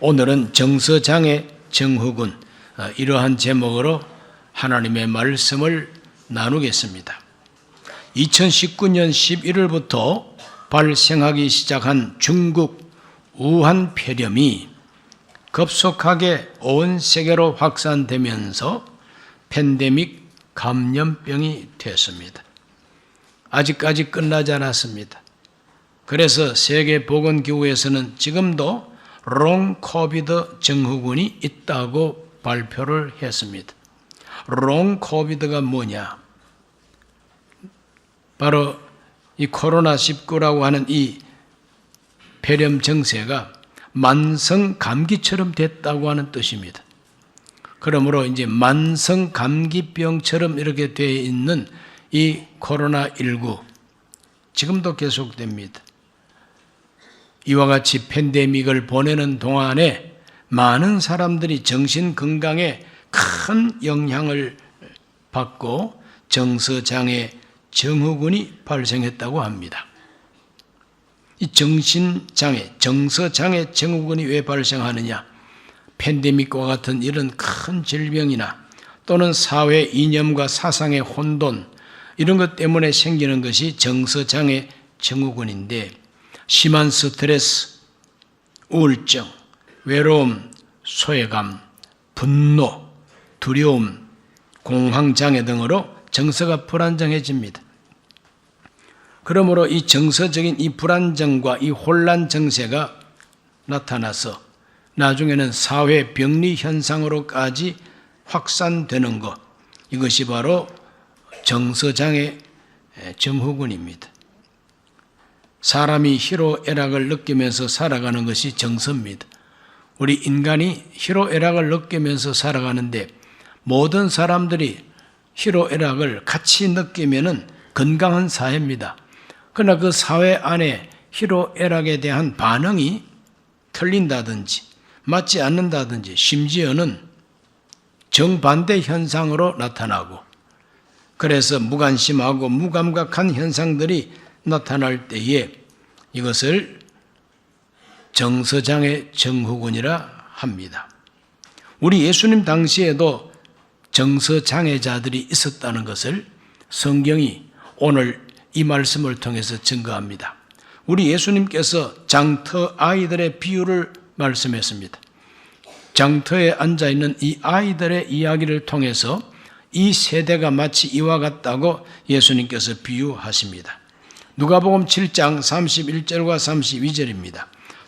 오늘은 정서장애 정후군 어, 이러한 제목으로 하나님의 말씀을 나누겠습니다. 2019년 11월부터 발생하기 시작한 중국 우한 폐렴이 급속하게 온 세계로 확산되면서 팬데믹 감염병이 됐습니다. 아직까지 끝나지 않았습니다. 그래서 세계보건기구에서는 지금도 롱 코비드 증후군이 있다고 발표를 했습니다. 롱 코비드가 뭐냐? 바로 이 코로나19라고 하는 이 폐렴 증세가 만성 감기처럼 됐다고 하는 뜻입니다. 그러므로 이제 만성 감기병처럼 이렇게 되어 있는 이 코로나19 지금도 계속됩니다. 이와 같이 팬데믹을 보내는 동안에 많은 사람들이 정신 건강에 큰 영향을 받고 정서장애 정후군이 발생했다고 합니다. 이 정신장애, 정서장애 증후군이 왜 발생하느냐? 팬데믹과 같은 이런 큰 질병이나 또는 사회 이념과 사상의 혼돈 이런 것 때문에 생기는 것이 정서장애 증후군인데 심한 스트레스, 우울증, 외로움, 소외감, 분노, 두려움, 공황장애 등으로 정서가 불안정해집니다. 그러므로 이 정서적인 이 불안정과 이 혼란 정세가 나타나서 나중에는 사회 병리 현상으로까지 확산되는 것 이것이 바로 정서장애 정후군입니다. 사람이 희로애락을 느끼면서 살아가는 것이 정서입니다. 우리 인간이 희로애락을 느끼면서 살아가는데 모든 사람들이 희로애락을 같이 느끼면은 건강한 사회입니다. 그러나 그 사회 안에 희로애락에 대한 반응이 틀린다든지 맞지 않는다든지 심지어는 정반대 현상으로 나타나고 그래서 무관심하고 무감각한 현상들이 나타날 때에 이것을 정서장애 정후군이라 합니다. 우리 예수님 당시에도 정서장애자들이 있었다는 것을 성경이 오늘 이 말씀을 통해서 증거합니다. 우리 예수님께서 장터 아이들의 비유를 말씀했습니다. 장터에 앉아 있는 이 아이들의 이야기를 통해서 이 세대가 마치 이와 같다고 예수님께서 비유하십니다. 누가복음 7장 31절과 32절입니다.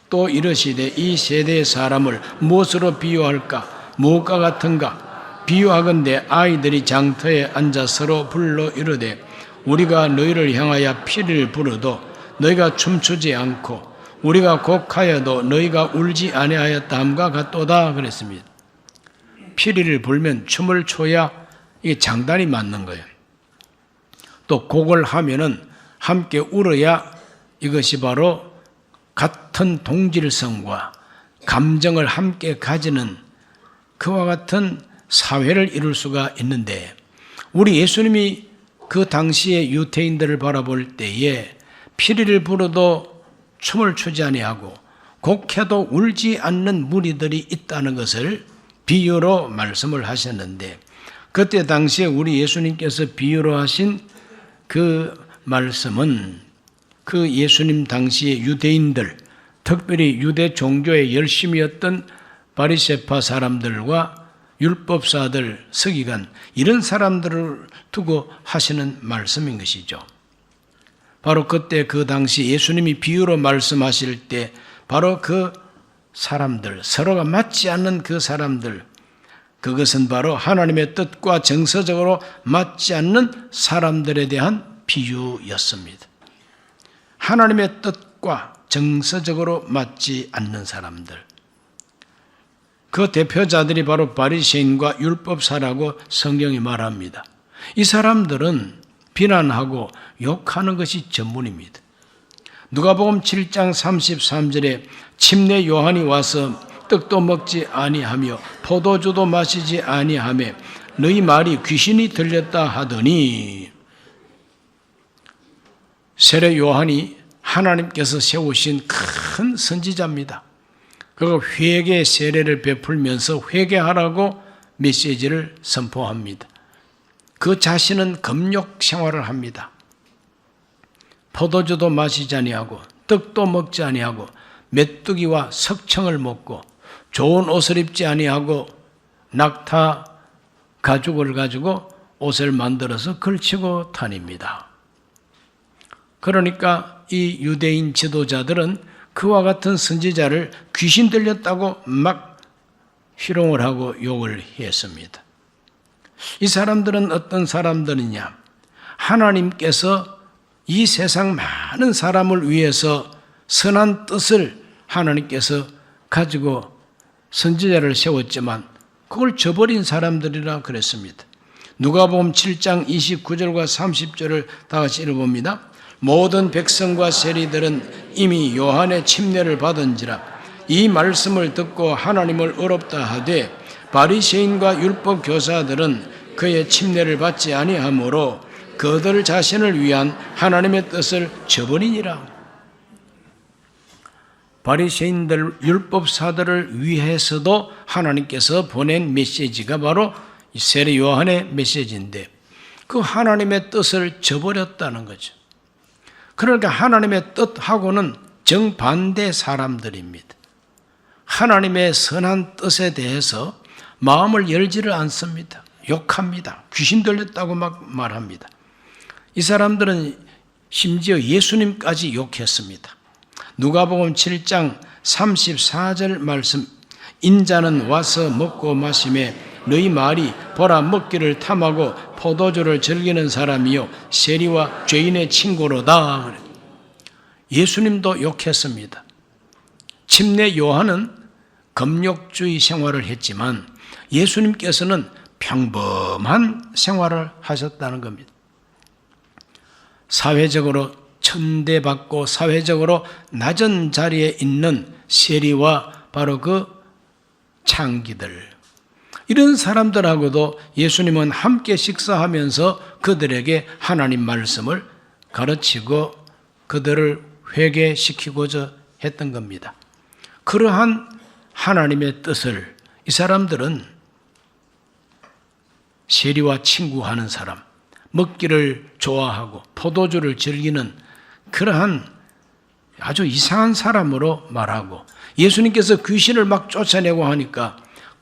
또 이르시되 이 세대의 사람을 무엇으로 비유할까? 무엇과 같은가? 비유하건대 아이들이 장터에 앉아 서로 불러 이르되 우리가 너희를 향하여 피를 부르도 너희가 춤추지 않고 우리가 곡하여도 너희가 울지 아니하였다 함과 같도다 그랬습니다. 피리를 불면 춤을 춰야 이게 장단이 맞는 거예요. 또 곡을 하면은 함께 울어야 이것이 바로 같은 동질성과 감정을 함께 가지는 그와 같은 사회를 이룰 수가 있는데 우리 예수님이 그 당시의 유태인들을 바라볼 때에 피리를 불어도 춤을 추지 아니하고 곡해도 울지 않는 무리들이 있다는 것을 비유로 말씀을 하셨는데 그때 당시에 우리 예수님께서 비유로 하신 그 말씀은 그 예수님 당시의 유대인들, 특별히 유대 종교에 열심이었던 바리세파 사람들과 율법사들, 서기관 이런 사람들을 두고 하시는 말씀인 것이죠. 바로 그때 그 당시 예수님이 비유로 말씀하실 때 바로 그 사람들, 서로가 맞지 않는 그 사람들, 그것은 바로 하나님의 뜻과 정서적으로 맞지 않는 사람들에 대한 비유였습니다. 하나님의 뜻과 정서적으로 맞지 않는 사람들. 그 대표자들이 바로 바리새인과 율법사라고 성경이 말합니다. 이 사람들은 비난하고 욕하는 것이 전문입니다. 누가복음 7장 33절에 침례 요한이 와서 떡도 먹지 아니하며 포도주도 마시지 아니하며 너희 말이 귀신이 들렸다 하더니 세례 요한이 하나님께서 세우신 큰 선지자입니다. 그 회개 세례를 베풀면서 회개하라고 메시지를 선포합니다. 그 자신은 금욕 생활을 합니다. 포도주도 마시지 아니하고 떡도 먹지 아니하고 메뚜기와 석청을 먹고 좋은 옷을 입지 아니하고 낙타 가죽을 가지고 옷을 만들어서 걸치고 다닙니다. 그러니까 이 유대인 지도자들은 그와 같은 선지자를 귀신 들렸다고 막 희롱을 하고 욕을 했습니다. 이 사람들은 어떤 사람들이냐? 하나님께서 이 세상 많은 사람을 위해서 선한 뜻을 하나님께서 가지고 선지자를 세웠지만 그걸 저버린 사람들이라 그랬습니다. 누가복음 7장 29절과 30절을 다 같이 읽어봅니다. 모든 백성과 세리들은 이미 요한의 침례를 받은지라 이 말씀을 듣고 하나님을 어렵다 하되 바리새인과 율법 교사들은 그의 침례를 받지 아니하므로 그들 자신을 위한 하나님의 뜻을 저버리니라. 바리새인들 율법사들을 위해서도 하나님께서 보낸 메시지가 바로 세례 요한의 메시지인데 그 하나님의 뜻을 저버렸다는 거죠. 그러니까 하나님의 뜻하고는 정반대 사람들입니다. 하나님의 선한 뜻에 대해서 마음을 열지를 않습니다. 욕합니다. 귀신 들렸다고 막 말합니다. 이 사람들은 심지어 예수님까지 욕했습니다. 누가복음 7장 34절 말씀 인자는 와서 먹고 마심에 너희 말이 보라 먹기를 탐하고 포도주를 즐기는 사람이요 세리와 죄인의 친구로다. 예수님도 욕했습니다. 침례 요한은 금욕주의 생활을 했지만 예수님께서는 평범한 생활을 하셨다는 겁니다. 사회적으로 천대받고 사회적으로 낮은 자리에 있는 세리와 바로 그 창기들 이런 사람들하고도 예수님은 함께 식사하면서 그들에게 하나님 말씀을 가르치고 그들을 회개시키고자 했던 겁니다. 그러한 하나님의 뜻을 이 사람들은 세리와 친구하는 사람, 먹기를 좋아하고 포도주를 즐기는 그러한 아주 이상한 사람으로 말하고 예수님께서 귀신을 막 쫓아내고 하니까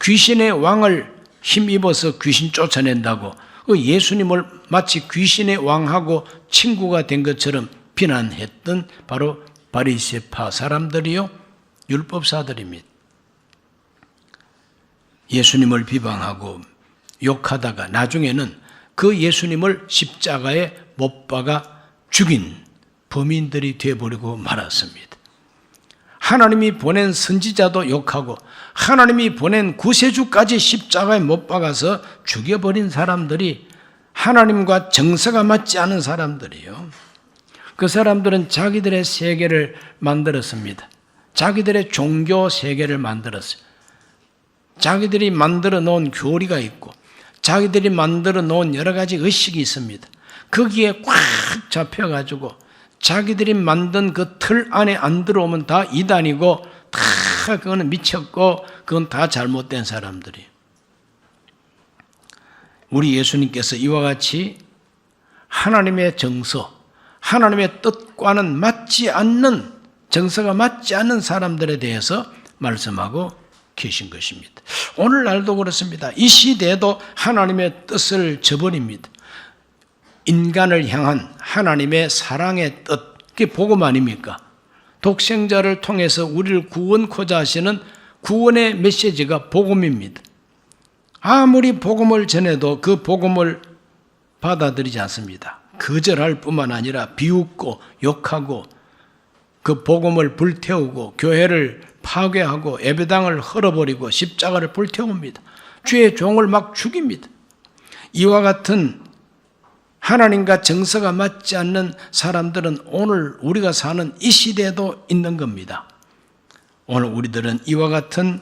귀신의 왕을 힘입어서 귀신 쫓아낸다고 그 예수님을 마치 귀신의 왕하고 친구가 된 것처럼 비난했던 바로 바리새파 사람들이요 율법사들입니다. 예수님을 비방하고 욕하다가 나중에는 그 예수님을 십자가에 못 박아 죽인 범인들이 되어버리고 말았습니다. 하나님이 보낸 선지자도 욕하고 하나님이 보낸 구세주까지 십자가에 못 박아서 죽여버린 사람들이 하나님과 정서가 맞지 않은 사람들이요. 그 사람들은 자기들의 세계를 만들었습니다. 자기들의 종교 세계를 만들었어요. 자기들이 만들어 놓은 교리가 있고 자기들이 만들어 놓은 여러 가지 의식이 있습니다. 거기에 꽉 잡혀가지고 자기들이 만든 그 틀 안에 안 들어오면 다 이단이고 다 그거는 미쳤고 그건 다 잘못된 사람들이. 우리 예수님께서 이와 같이 하나님의 정서, 하나님의 뜻과는 맞지 않는 정서가 맞지 않는 사람들에 대해서 말씀하고 계신 것입니다. 오늘날도 그렇습니다. 이 시대에도 하나님의 뜻을 저버립니다. 인간을 향한 하나님의 사랑의 뜻, 그게 복음 아닙니까? 독생자를 통해서 우리를 구원코자 하시는 구원의 메시지가 복음입니다. 아무리 복음을 전해도 그 복음을 받아들이지 않습니다. 거절할 뿐만 아니라 비웃고 욕하고 그 복음을 불태우고 교회를 파괴하고 예배당을 헐어버리고 십자가를 불태웁니다. 주의 종을 막 죽입니다. 이와 같은 하나님과 정서가 맞지 않는 사람들은 오늘 우리가 사는 이 시대에도 있는 겁니다. 오늘 우리들은 이와 같은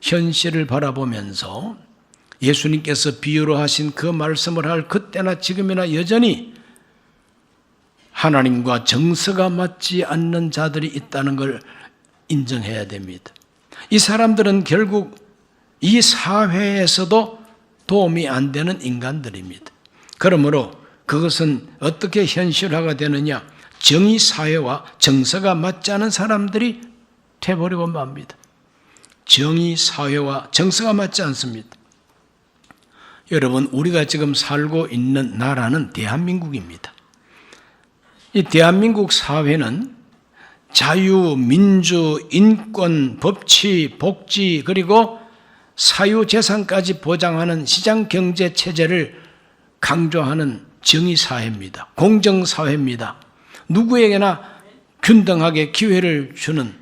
현실을 바라보면서 예수님께서 비유로 하신 그 말씀을 할 그때나 지금이나 여전히 하나님과 정서가 맞지 않는 자들이 있다는 걸 인정해야 됩니다. 이 사람들은 결국 이 사회에서도 도움이 안 되는 인간들입니다. 그러므로 그것은 어떻게 현실화가 되느냐? 정의 사회와 정서가 맞지 않은 사람들이 돼버리고 맙니다. 정의 사회와 정서가 맞지 않습니다. 여러분, 우리가 지금 살고 있는 나라는 대한민국입니다. 이 대한민국 사회는 자유, 민주, 인권, 법치, 복지, 그리고 사유재산까지 보장하는 시장 경제 체제를 강조하는 정의사회입니다. 공정사회입니다. 누구에게나 균등하게 기회를 주는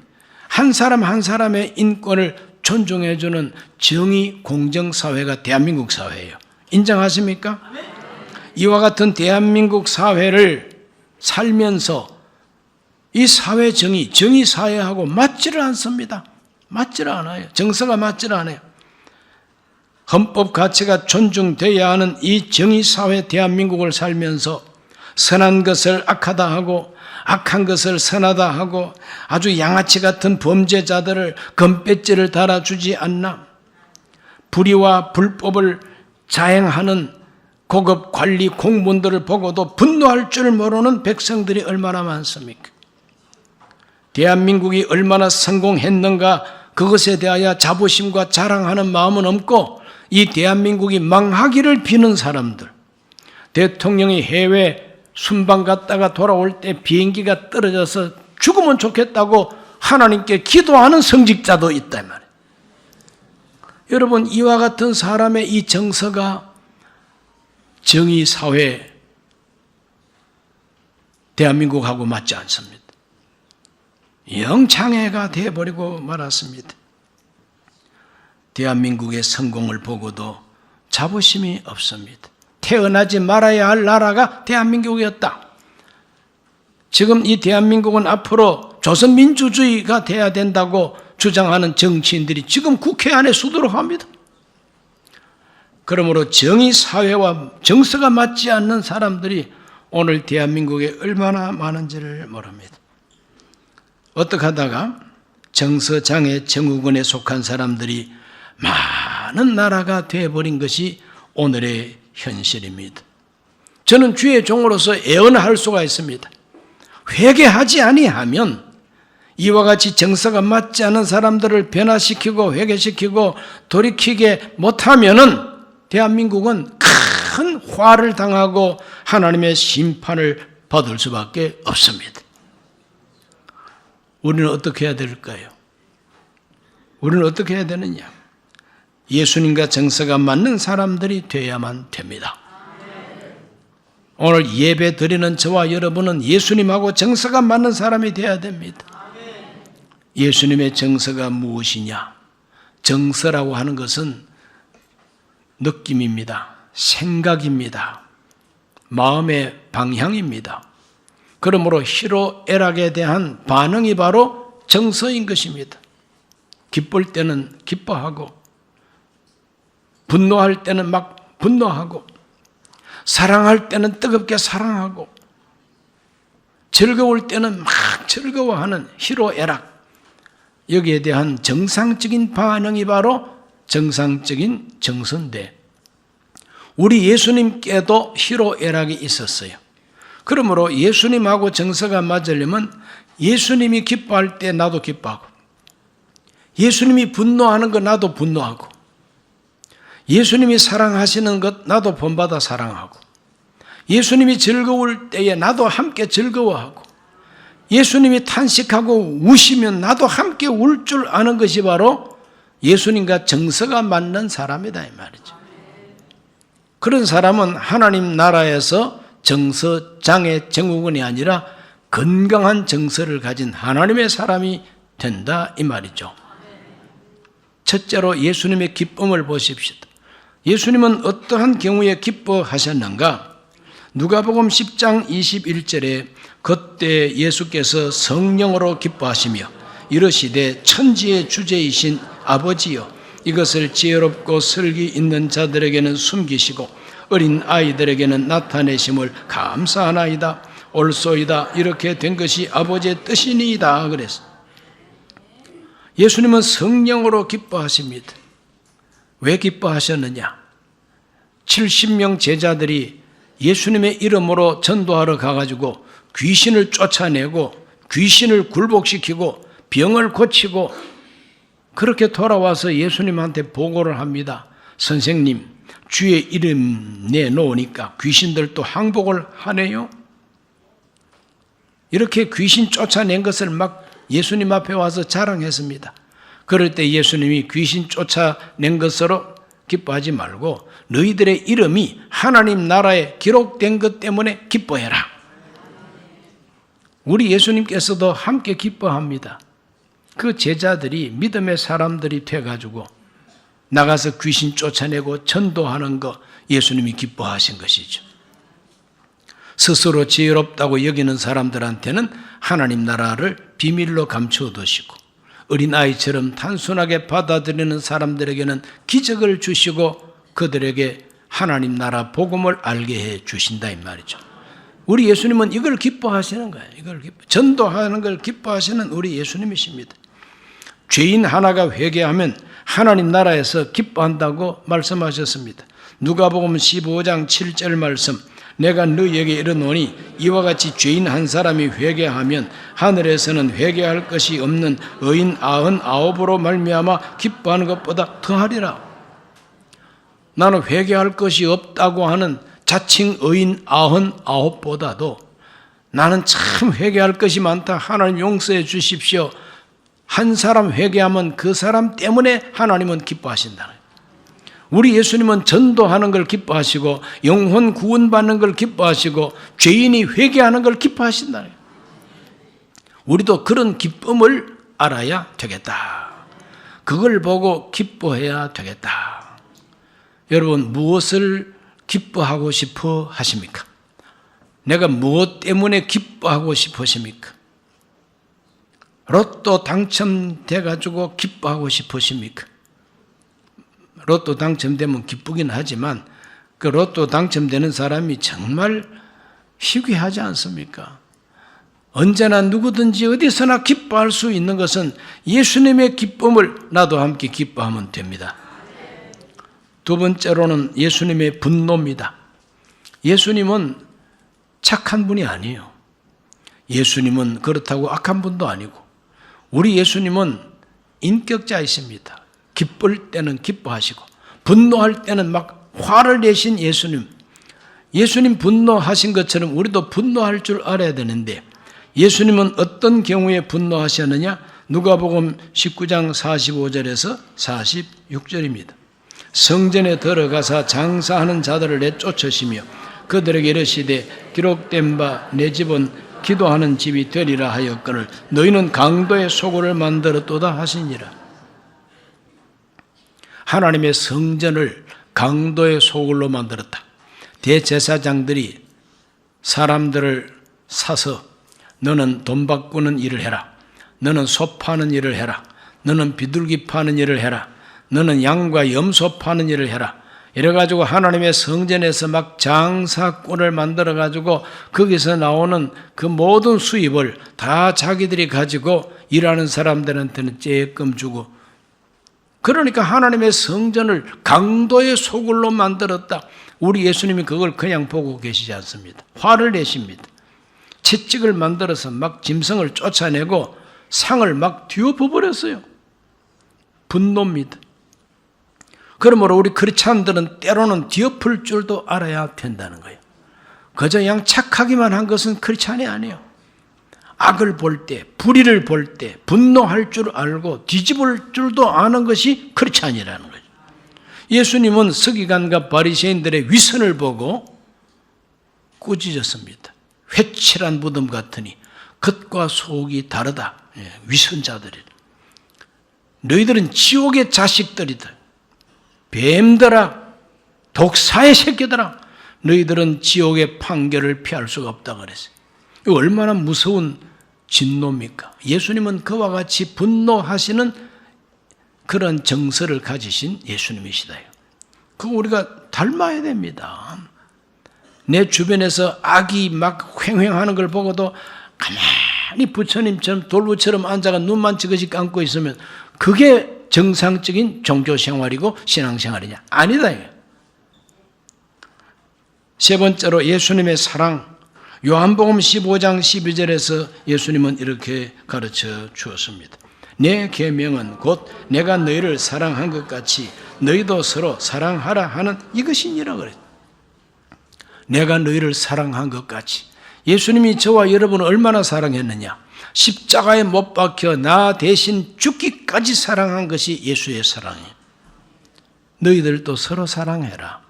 한 사람 한 사람의 인권을 존중해주는 정의 공정사회가 대한민국 사회예요. 인정하십니까? 이와 같은 대한민국 사회를 살면서 이 사회 정의, 정의 사회하고 맞지를 않습니다. 맞지를 않아요. 정서가 맞지를 않아요. 헌법 가치가 존중돼야 하는 이 정의 사회 대한민국을 살면서 선한 것을 악하다 하고 악한 것을 선하다 하고 아주 양아치 같은 범죄자들을 금배지를 달아주지 않나 불의와 불법을 자행하는 고급 관리 공무원들을 보고도 분노할 줄 모르는 백성들이 얼마나 많습니까? 대한민국이 얼마나 성공했는가 그것에 대하여 자부심과 자랑하는 마음은 없고 이 대한민국이 망하기를 비는 사람들 대통령이 해외 순방 갔다가 돌아올 때 비행기가 떨어져서 죽으면 좋겠다고 하나님께 기도하는 성직자도 있다 말이에요. 여러분 이와 같은 사람의 이 정서가 정의 사회 대한민국하고 맞지 않습니다. 영창해가 되어버리고 말았습니다. 대한민국의 성공을 보고도 자부심이 없습니다. 태어나지 말아야 할 나라가 대한민국이었다. 지금 이 대한민국은 앞으로 조선민주주의가 돼야 된다고 주장하는 정치인들이 지금 국회 안에 수두룩 합니다. 그러므로 정의 사회와 정서가 맞지 않는 사람들이 오늘 대한민국에 얼마나 많은지를 모릅니다. 어떻게 하다가 정서장애 정우군에 속한 사람들이 많은 나라가 되어버린 것이 오늘의 현실입니다. 저는 주의 종으로서 애언할 수가 있습니다. 회개하지 아니하면 이와 같이 정서가 맞지 않은 사람들을 변화시키고 회개시키고 돌이키게 못하면은 대한민국은 큰 화를 당하고 하나님의 심판을 받을 수밖에 없습니다. 우리는 어떻게 해야 될까요? 우리는 어떻게 해야 되느냐? 예수님과 정서가 맞는 사람들이 되어야만 됩니다. 오늘 예배 드리는 저와 여러분은 예수님하고 정서가 맞는 사람이 되어야 됩니다. 예수님의 정서가 무엇이냐? 정서라고 하는 것은 느낌입니다. 생각입니다. 마음의 방향입니다. 그러므로 희로애락에 대한 반응이 바로 정서인 것입니다. 기쁠 때는 기뻐하고, 분노할 때는 막 분노하고, 사랑할 때는 뜨겁게 사랑하고, 즐거울 때는 막 즐거워하는 희로애락. 여기에 대한 정상적인 반응이 바로 정상적인 정서인데, 우리 예수님께도 희로애락이 있었어요. 그러므로 예수님하고 정서가 맞으려면 예수님이 기뻐할 때 나도 기뻐하고, 예수님이 분노하는 거 나도 분노하고, 예수님이 사랑하시는 것 나도 본받아 사랑하고, 예수님이 즐거울 때에 나도 함께 즐거워하고, 예수님이 탄식하고 우시면 나도 함께 울 줄 아는 것이 바로 예수님과 정서가 맞는 사람이다 이 말이죠. 그런 사람은 하나님 나라에서 정서 장애 정우군이 아니라 건강한 정서를 가진 하나님의 사람이 된다 이 말이죠. 첫째로 예수님의 기쁨을 보십시오. 예수님은 어떠한 경우에 기뻐하셨는가? 누가복음 10장 21절에 그때 예수께서 성령으로 기뻐하시며 이르시되 천지의 주제이신 아버지여 이것을 지혜롭고 설기 있는 자들에게는 숨기시고 어린 아이들에게는 나타내심을 감사하나이다. 옳소이다. 이렇게 된 것이 아버지의 뜻이니이다. 그랬어. 예수님은 성령으로 기뻐하십니다. 왜 기뻐하셨느냐? 70명 제자들이 예수님의 이름으로 전도하러 가가지고 귀신을 쫓아내고 귀신을 굴복시키고 병을 고치고 그렇게 돌아와서 예수님한테 보고를 합니다. 선생님, 주의 이름 내놓으니까 귀신들도 항복을 하네요? 이렇게 귀신 쫓아낸 것을 막 예수님 앞에 와서 자랑했습니다. 그럴 때 예수님이 귀신 쫓아낸 것으로 기뻐하지 말고 너희들의 이름이 하나님 나라에 기록된 것 때문에 기뻐해라. 우리 예수님께서도 함께 기뻐합니다. 그 제자들이 믿음의 사람들이 돼가지고 나가서 귀신 쫓아내고 전도하는 거 예수님이 기뻐하신 것이죠. 스스로 지혜롭다고 여기는 사람들한테는 하나님 나라를 비밀로 감춰 두시고 어린아이처럼 단순하게 받아들이는 사람들에게는 기적을 주시고 그들에게 하나님 나라 복음을 알게 해 주신다 이 말이죠. 우리 예수님은 이걸 기뻐하시는 거예요. 이걸 기뻐, 전도하는 걸 기뻐하시는 우리 예수님이십니다. 죄인 하나가 회개하면 하나님 나라에서 기뻐한다고 말씀하셨습니다. 누가복음 15장 7절 말씀 내가 너희에게 이르노니 이와 같이 죄인 한 사람이 회개하면 하늘에서는 회개할 것이 없는 의인 아흔 아홉으로 말미암아 기뻐하는 것보다 더하리라. 나는 회개할 것이 없다고 하는 자칭 의인 아흔 아홉보다도 나는 참 회개할 것이 많다. 하나님 용서해 주십시오. 한 사람 회개하면 그 사람 때문에 하나님은 기뻐하신다는. 우리 예수님은 전도하는 걸 기뻐하시고 영혼 구원받는 걸 기뻐하시고 죄인이 회개하는 걸 기뻐하신다는 거예요. 우리도 그런 기쁨을 알아야 되겠다. 그걸 보고 기뻐해야 되겠다. 여러분 무엇을 기뻐하고 싶어 하십니까? 내가 무엇 때문에 기뻐하고 싶으십니까? 로또 당첨돼 가지고 기뻐하고 싶으십니까? 로또 당첨되면 기쁘긴 하지만 그 로또 당첨되는 사람이 정말 희귀하지 않습니까? 언제나 누구든지 어디서나 기뻐할 수 있는 것은 예수님의 기쁨을 나도 함께 기뻐하면 됩니다. 두 번째로는 예수님의 분노입니다. 예수님은 착한 분이 아니에요. 예수님은 그렇다고 악한 분도 아니고 우리 예수님은 인격자이십니다. 기쁠 때는 기뻐하시고 분노할 때는 막 화를 내신 예수님. 예수님 분노하신 것처럼 우리도 분노할 줄 알아야 되는데 예수님은 어떤 경우에 분노하셨느냐? 누가복음 19장 45절에서 46절입니다. 성전에 들어가사 장사하는 자들을 내쫓으시며 그들에게 이르시되 기록된 바 내 집은 기도하는 집이 되리라 하였거늘 너희는 강도의 소굴을 만들었도다 하시니라. 하나님의 성전을 강도의 소굴로 만들었다. 대제사장들이 사람들을 사서 너는 돈 바꾸는 일을 해라. 너는 소 파는 일을 해라. 너는 비둘기 파는 일을 해라. 너는 양과 염소 파는 일을 해라. 이래가지고 하나님의 성전에서 막 장사꾼을 만들어가지고 거기서 나오는 그 모든 수입을 다 자기들이 가지고 일하는 사람들한테는 쬐끔 주고 그러니까 하나님의 성전을 강도의 소굴로 만들었다. 우리 예수님이 그걸 그냥 보고 계시지 않습니다. 화를 내십니다. 채찍을 만들어서 막 짐승을 쫓아내고 상을 막 뒤엎어버렸어요. 분노입니다. 그러므로 우리 크리스찬들은 때로는 뒤엎을 줄도 알아야 된다는 거예요. 그저 그냥 착하기만 한 것은 크리스찬이 아니에요. 악을 볼 때, 불의를 볼 때, 분노할 줄 알고 뒤집을 줄도 아는 것이 크리스찬이라는 거죠. 예수님은 서기관과 바리새인들의 위선을 보고 꾸짖었습니다. 회칠한 무덤 같으니 겉과 속이 다르다. 예, 위선자들이. 너희들은 지옥의 자식들이다. 뱀들아, 독사의 새끼들아, 너희들은 지옥의 판결을 피할 수가 없다 그랬어요. 이 얼마나 무서운 진노입니까? 예수님은 그와 같이 분노하시는 그런 정서를 가지신 예수님이시다요. 그 우리가 닮아야 됩니다. 내 주변에서 악이 막 횡횡하는 걸 보고도 가만히 부처님처럼 돌부처럼 앉아가 눈만 지그시 감고 있으면 그게 정상적인 종교 생활이고 신앙 생활이냐? 아니다. 세 번째로 예수님의 사랑. 요한복음 15장 12절에서 예수님은 이렇게 가르쳐 주었습니다. 내 계명은 곧 내가 너희를 사랑한 것 같이 너희도 서로 사랑하라 하는 이것이니라 그랬. 내가 너희를 사랑한 것 같이 예수님이 저와 여러분을 얼마나 사랑했느냐? 십자가에 못 박혀 나 대신 죽기까지 사랑한 것이 예수의 사랑이에요. 너희들도 서로 사랑해라.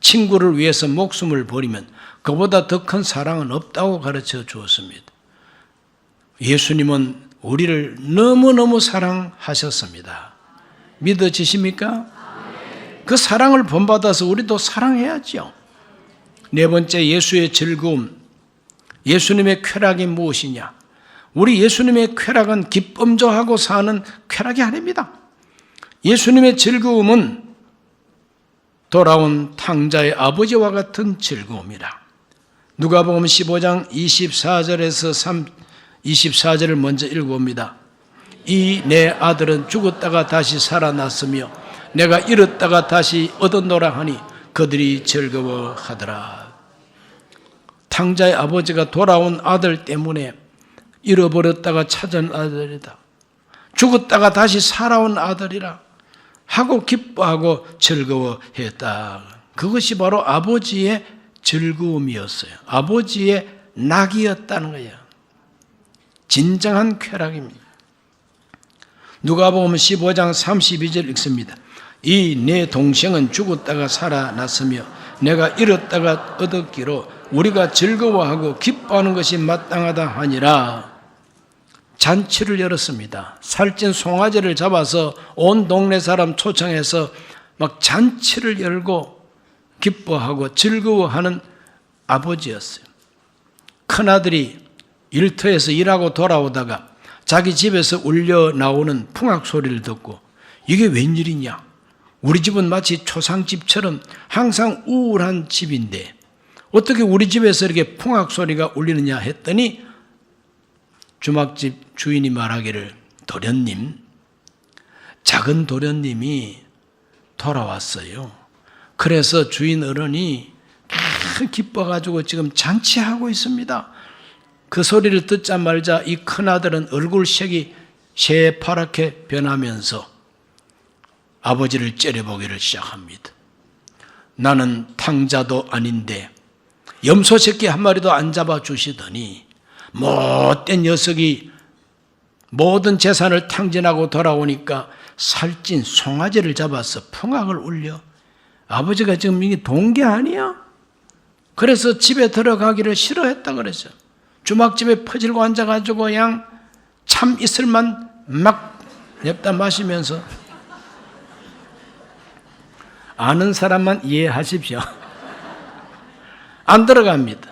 친구를 위해서 목숨을 버리면 그보다 더 큰 사랑은 없다고 가르쳐 주었습니다. 예수님은 우리를 너무너무 사랑하셨습니다. 믿어지십니까? 그 사랑을 본받아서 우리도 사랑해야죠. 네 번째 예수의 즐거움. 예수님의 쾌락이 무엇이냐? 우리 예수님의 쾌락은 기쁨조하고 사는 쾌락이 아닙니다. 예수님의 즐거움은 돌아온 탕자의 아버지와 같은 즐거움이라. 누가복음 15장 24절에서 3 24절을 먼저 읽어봅니다. 이 내 아들은 죽었다가 다시 살아났으며 내가 잃었다가 다시 얻었노라 하니 그들이 즐거워하더라. 탕자의 아버지가 돌아온 아들 때문에 잃어버렸다가 찾은 아들이다. 죽었다가 다시 살아온 아들이라 하고 기뻐하고 즐거워했다. 그것이 바로 아버지의 즐거움이었어요. 아버지의 낙이었다는 거예요. 진정한 쾌락입니다. 누가복음 15장 32절 읽습니다. 이 내 동생은 죽었다가 살아났으며 내가 잃었다가 얻었기로 우리가 즐거워하고 기뻐하는 것이 마땅하다 하니라. 잔치를 열었습니다. 살찐 송아지를 잡아서 온 동네 사람 초청해서 막 잔치를 열고 기뻐하고 즐거워하는 아버지였어요. 큰아들이 일터에서 일하고 돌아오다가 자기 집에서 울려 나오는 풍악 소리를 듣고 이게 웬일이냐? 우리 집은 마치 초상집처럼 항상 우울한 집인데 어떻게 우리 집에서 이렇게 풍악 소리가 울리느냐 했더니 주막집 주인이 말하기를 도련님, 작은 도련님이 돌아왔어요. 그래서 주인 어른이 기뻐가지고 지금 잔치하고 있습니다. 그 소리를 듣자마자 이 큰아들은 얼굴색이 새파랗게 변하면서 아버지를 째려보기를 시작합니다. 나는 탕자도 아닌데 염소 새끼 한 마리도 안 잡아 주시더니 못된 녀석이 모든 재산을 탕진하고 돌아오니까 살찐 송아지를 잡아서 풍악을 울려 아버지가 지금 이게 동계 아니야? 그래서 집에 들어가기를 싫어했다 그랬어. 주막집에 퍼질고 앉아가지고 그냥 참 있을만 막 냅다 마시면서 아는 사람만 이해하십시오. 안 들어갑니다.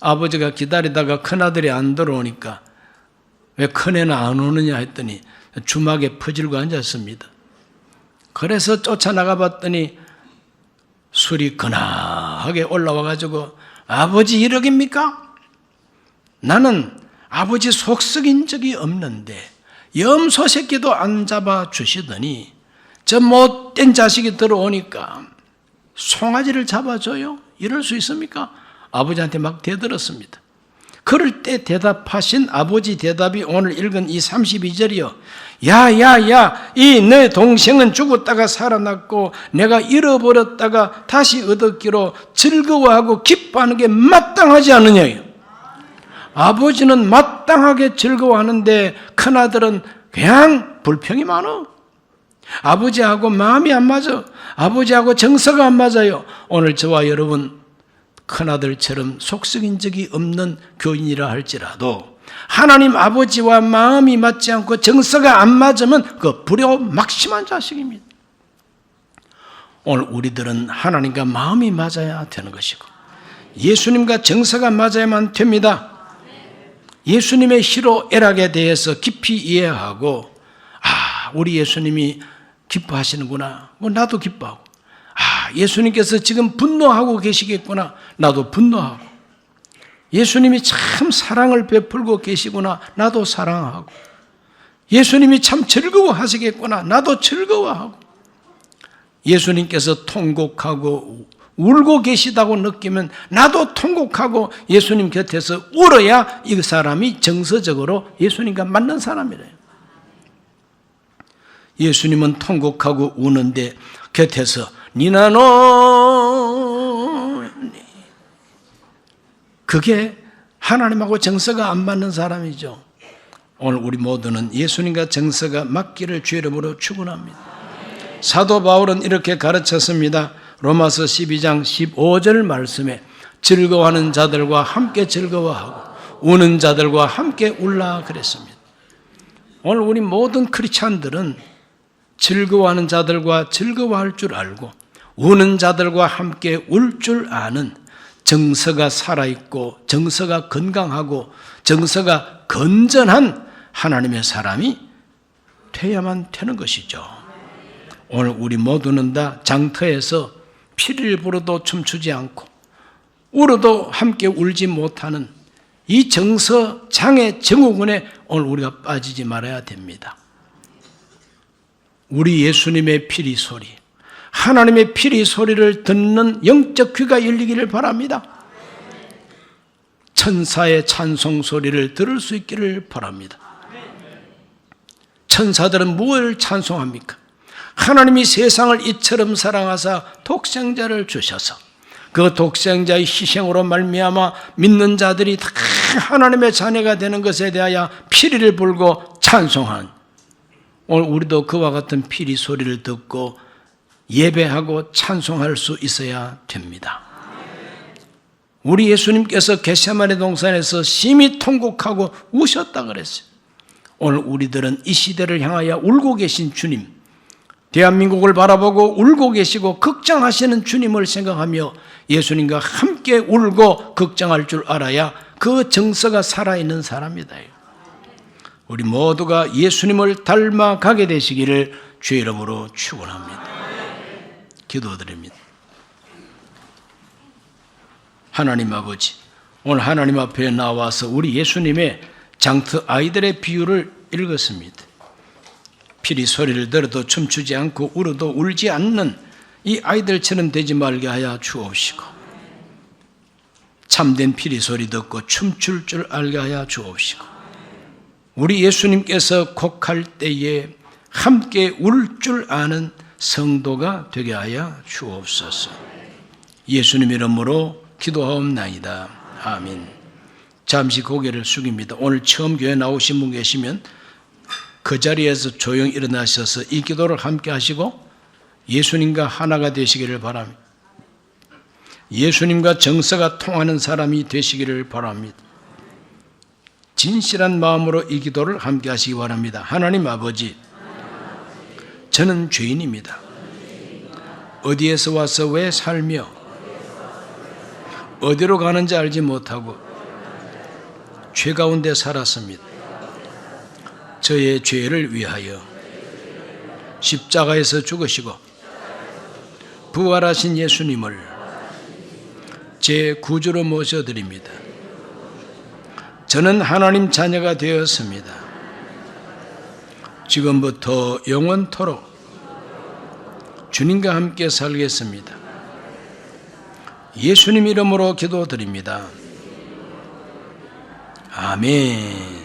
아버지가 기다리다가 큰아들이 안 들어오니까 왜 큰애는 안 오느냐 했더니 주막에 퍼질고 앉았습니다. 그래서 쫓아나가 봤더니 술이 근하게 올라와 가지고 아버지 이러깁니까? 나는 아버지 속 썩인 적이 없는데 염소 새끼도 안 잡아 주시더니 저 못된 자식이 들어오니까 송아지를 잡아줘요? 이럴 수 있습니까? 아버지한테 막 대들었습니다. 그럴 때 대답하신 아버지 대답이 오늘 읽은 이 32절이요. 야, 야, 야, 이 내 동생은 죽었다가 살아났고 내가 잃어버렸다가 다시 얻었기로 즐거워하고 기뻐하는 게 마땅하지 않느냐요. 아버지는 마땅하게 즐거워하는데 큰아들은 그냥 불평이 많어. 아버지하고 마음이 안 맞아. 아버지하고 정서가 안 맞아요. 오늘 저와 여러분 큰아들처럼 속썩인 적이 없는 교인이라 할지라도 하나님 아버지와 마음이 맞지 않고 정서가 안 맞으면 그 불효 막심한 자식입니다. 오늘 우리들은 하나님과 마음이 맞아야 되는 것이고 예수님과 정서가 맞아야만 됩니다. 예수님의 희로 애락에 대해서 깊이 이해하고 아 우리 예수님이 기뻐하시는구나. 뭐 나도 기뻐하고 아 예수님께서 지금 분노하고 계시겠구나. 나도 분노하고 예수님이 참 사랑을 베풀고 계시구나. 나도 사랑하고 예수님이 참 즐거워 하시겠구나. 나도 즐거워하고. 예수님께서 통곡하고 울고 계시다고 느끼면 나도 통곡하고 예수님 곁에서 울어야 이 사람이 정서적으로 예수님과 맞는 사람이래요. 예수님은 통곡하고 우는데 곁에서 니나노 그게 하나님하고 정서가 안 맞는 사람이죠. 오늘 우리 모두는 예수님과 정서가 맞기를 주의 이름으로 축원합니다. 사도 바울은 이렇게 가르쳤습니다. 로마서 12장 15절 말씀에 즐거워하는 자들과 함께 즐거워하고 우는 자들과 함께 울라 그랬습니다. 오늘 우리 모든 크리스찬들은 즐거워하는 자들과 즐거워할 줄 알고 우는 자들과 함께 울 줄 아는 정서가 살아있고 정서가 건강하고 정서가 건전한 하나님의 사람이 돼야만 되는 것이죠. 오늘 우리 모두는 다 장터에서 피를 불어도 춤추지 않고 울어도 함께 울지 못하는 이 정서 장애 증후군에 오늘 우리가 빠지지 말아야 됩니다. 우리 예수님의 피리 소리, 하나님의 피리 소리를 듣는 영적 귀가 열리기를 바랍니다. 천사의 찬송 소리를 들을 수 있기를 바랍니다. 천사들은 무엇을 찬송합니까? 하나님이 세상을 이처럼 사랑하사 독생자를 주셔서 그 독생자의 희생으로 말미암아 믿는 자들이 다 하나님의 자녀가 되는 것에 대하여 피리를 불고 찬송한 오늘 우리도 그와 같은 피리 소리를 듣고 예배하고 찬송할 수 있어야 됩니다. 우리 예수님께서 겟세마네 동산에서 심히 통곡하고 우셨다 그랬어요. 오늘 우리들은 이 시대를 향하여 울고 계신 주님, 대한민국을 바라보고 울고 계시고 걱정하시는 주님을 생각하며 예수님과 함께 울고 걱정할 줄 알아야 그 정서가 살아있는 사람이다. 우리 모두가 예수님을 닮아가게 되시기를 주의 이름으로 축원합니다. 기도드립니다. 하나님 아버지, 오늘 하나님 앞에 나와서 우리 예수님의 장터 아이들의 비유를 읽었습니다. 피리 소리를 들어도 춤추지 않고 울어도 울지 않는 이 아이들처럼 되지 말게 하여 주옵시고 참된 피리 소리 듣고 춤출 줄 알게 하여 주옵시고 우리 예수님께서 곡할 때에 함께 울 줄 아는 성도가 되게 하여 주옵소서. 예수님 이름으로 기도하옵나이다. 아멘. 잠시 고개를 숙입니다. 오늘 처음 교회 나오신 분 계시면 그 자리에서 조용히 일어나셔서 이 기도를 함께 하시고 예수님과 하나가 되시기를 바랍니다. 예수님과 정서가 통하는 사람이 되시기를 바랍니다. 진실한 마음으로 이 기도를 함께 하시기 바랍니다. 하나님 아버지, 저는 죄인입니다. 어디에서 와서 왜 살며 어디로 가는지 알지 못하고 죄 가운데 살았습니다. 저의 죄를 위하여 십자가에서 죽으시고 부활하신 예수님을 제 구주로 모셔드립니다. 저는 하나님 자녀가 되었습니다. 지금부터 영원토록 주님과 함께 살겠습니다. 예수님 이름으로 기도드립니다. 아멘.